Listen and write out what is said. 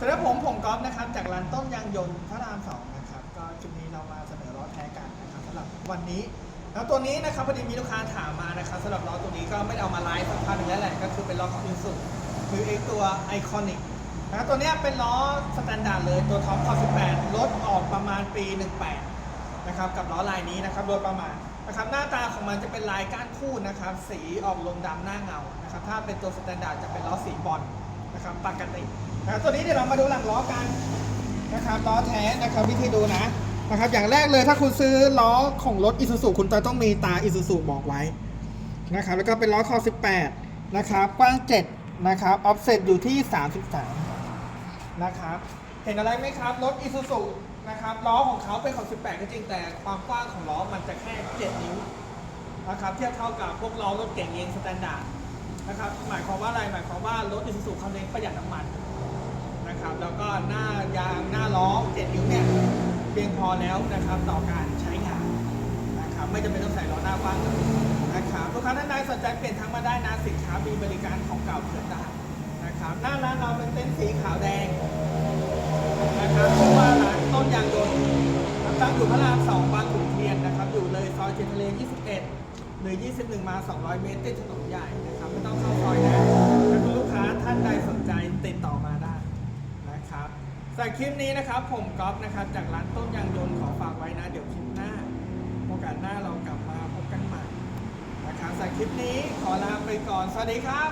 สำหรับผมผมก๊อฟนะครับ จากร้านต้นยางยนต์พระรามสองนะครับ ก็คลิปนี้เรามาเสนอล้อแท้กันนะครับสำหรับวันนี้ แล้วตัวนี้นะครับพอดีมีลูกค้าถามมานะครับสำหรับล้อตัวนี้ก็ไม่ได้เอามาไลฟ์สักพักหนึงแล้วแหละก็คือเป็นล้อของอินสุคือไอตัวไอคอนิกนะครับตัวเนี้ยเป็นล้อสแตนดาร์ดเลยตัวท็อปคอ18รถออกประมาณปี 18นะครับกับล้อลายนี้นะครับโดยประมาณนะครับหน้าตาของมันจะเป็นลายก้านคู่นะครับสีออกลมดำหน้าเงานะครับถ้าเป็นตัวสแตนดาร์ดจะเป็นล้อสีบอล ปกตินะครับตัวนี้เดี๋ยวเรามาดูหลังล้อกันนะครับล้อแท้นะครับวิธีดูนะนะครับอย่างแรกเลยถ้าคุณซื้อล้อของรถอิซูซุคุณจะต้องมีตาอิซูซุบอกไว้นะครับแล้วก็เป็นล้อคอ18นะครับกว้าง 7 นะครับออฟเซ็ตอยู่ที่ 33 นะครับ เห็นอะไรไหมครับ รถอิซูซุนะครับล้อของเขาเป็นของ 18 ก็จริงแต่ความกว้างของล้อมันจะแค่ 7 นิ้วนะครับเทียบเท่ากับพวกล้อรถเก่งเองสแตนดาร์ด นะครับหมายความว่าอะไรหมายความว่ารถอิซูซุเขาเน้ประหยัดน้ำมันนะครับแล้วก็หน้ายางหน้าล้อเจ็ดนิ้วเนี่ยเพียงพอแล้วนะครับต่อการใช้งานนะครับไม่จำเป็นต้องใส่ล้อหน้ากว้างนะครับลูกค้าท่านใดสนใจเปลี่ยนทั้งมาได้นะสินค้ามีบริการของเก่าเพื่อนได้นะครับหน้าร้านเราเป็นเต็นท์สีขาวแดงนะครับชื่อว่าร้านต้นยางยนต์นะครับตั้งอยู่พระรามสองบางขุนเทียนนะครับอยู่เลยซอยเทียนทะเล 21 หรือ 21 มา 200 เมตรติดถนนใหญ่นะครับ สำหรับคลิปนี้นะครับ ผมก๊อฟนะครับ จากร้านต้มยางยนต์ขอฝากไว้นะ เดี๋ยวคลิปหน้า โอกาสหน้าเรากลับมาพบกันใหม่นะครับสำหรับคลิปนี้ขอลาไปก่อน สวัสดีครับ